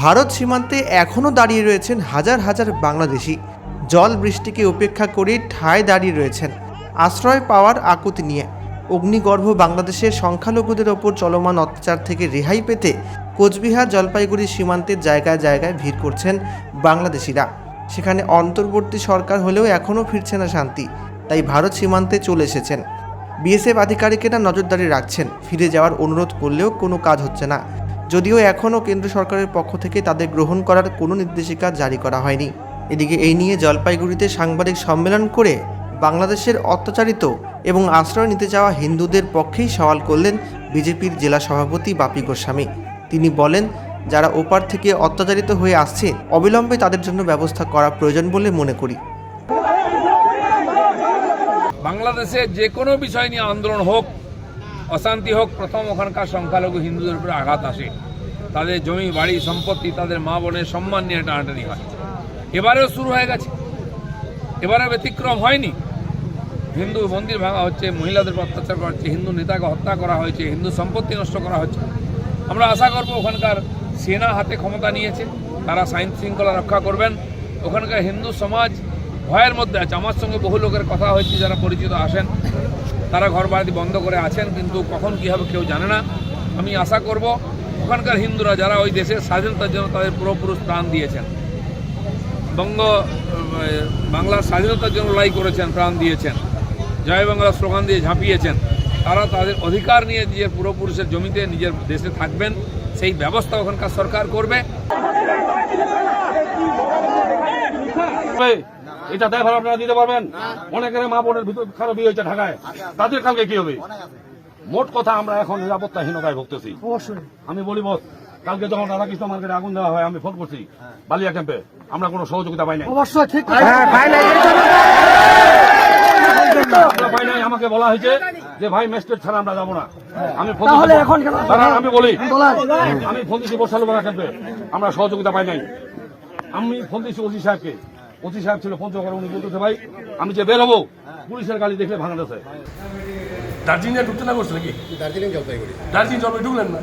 ভারত সীমান্তে এখনও দাঁড়িয়ে রয়েছেন হাজার হাজার বাংলাদেশি। জল বৃষ্টিকে উপেক্ষা করে ঠায় দাঁড়িয়ে রয়েছেন। আশ্রয় পাওয়ার আকুতি নিয়ে। অগ্নিগর্ভ বাংলাদেশের সংখ্যালঘুদের ওপর চলমান অত্যাচার থেকে রেহাই পেতে কোচবিহার জলপাইগুড়ি সীমান্তের জায়গায় জায়গায় ভিড় করছেন বাংলাদেশিরা। সেখানে অন্তর্বর্তী সরকার হলেও এখনও ফিরছে না শান্তি। তাই ভারত সীমান্তে চলে এসেছেন। বিএসএফ আধিকারিকেরা নজরদারি রাখছেন। ফিরে যাওয়ার অনুরোধ করলেও কোনো কাজ হচ্ছে না। যদিও এখনও কেন্দ্র সরকারের পক্ষ থেকে তাদের গ্রহণ করার কোনো নির্দেশিকা জারি করা হয়নি। এদিকে এই নিয়ে জলপাইগুড়িতে সাংবাদিক সম্মেলন করে বাংলাদেশের অত্যাচারিত এবং আশ্রয় নিতে যাওয়া হিন্দুদের পক্ষেই সওয়াল করলেন বিজেপির জেলা সভাপতি বাপি গোস্বামী। তিনি বলেন, যারা ওপার থেকে অত্যাচারিত হয়ে আসছে, অবিলম্বে তাদের জন্য ব্যবস্থা করা প্রয়োজন বলে মনে করি। বাংলাদেশে যে কোনো বিষয় নিয়ে আন্দোলন হোক অশান্তি হোক, প্রথম ওখানকার সংখ্যালঘু হিন্দুদের উপরে আঘাত আসে। তাদের জমি, বাড়ি, সম্পত্তি, তাদের মা বোনের সম্মান নিয়ে টানাটানি হয়। এবারেও শুরু হয়ে গেছে। এবারে ব্যতিক্রম হয়নি। হিন্দু মন্দির ভাঙা হচ্ছে, মহিলাদের অত্যাচার করা হচ্ছে, হিন্দু নেতাকে হত্যা করা হয়েছে, হিন্দু সম্পত্তি নষ্ট করা হচ্ছে। আমরা আশা করব ওখানকার সেনা হাতে ক্ষমতা নিয়েছে, তারা আইন শৃঙ্খলা রক্ষা করবেন। ওখানকার হিন্দু সমাজ ভয়ের মধ্যে আছে। আমার সঙ্গে বহু লোকের কথা হয়েছে, যারা পরিচিত আসেন। তারা ঘর বাড়ি বন্ধ করে আছেন, কিন্তু কখন কী হবে কেউ জানে না আমি আশা করব ওখানকার হিন্দুরা যারা ওই দেশের স্বাধীনতার জন্য তাদের পুরোপুরুষ প্রাণ দিয়েছেন, বঙ্গ, বাংলার স্বাধীনতার জন্য লড়াই করেছেন, প্রাণ দিয়েছেন, জয় বাংলা স্লোগান দিয়ে ঝাঁপিয়েছেন, তারা তাদের অধিকার নিয়ে নিজের পূর্বপুরুষের জমিতে নিজের দেশে থাকবেন, সেই ব্যবস্থা ওখানকার সরকার করবে। এটা দেখার আপনারা দিতে পারবেন? অনেকের মা বোনের ভিতর খারাপ বিয়ে হয়েছে ঢাকায়। তাদের কালকে কি হবে? মোট কথা আমরা এখন নিরাপত্তাহীনতায় ভুগতেছি। আমি বলি বস কালকে যখন রাধাকৃষ্ণ মার্কেটে আগুন দেওয়া হয় আমি ফোন করছি। বালিয়া ক্যাম্পে। আমরা কোনো সহযোগিতা পাই নাই। অবশ্যই ঠিক পাই নাই। আমাকে বলা হয়েছে যে ভাই ম্যাজিস্ট্রেট ছাড়া আমরা যাব না। আমি আমি বলি। আমি ফোন দিচ্ছি বর্ষালুপাড়া ক্যাম্পে। আমরা সহযোগিতা পাই নাই। আমি ফোন দিচ্ছি ওসি সাহেবকে ওসি সাহেব ছিল পঞ্চগড় উনি বলতেছে ভাই আমি যে বেরোবো পুলিশের গাড়ি দেখলে ভাঙা গেছে দার্জিলিংয়ে ঢুকতে না করছে নাকি? দার্জিলিং জলপাইগুড়ি। দার্জিলিং জলপাই ঢুকলেন না?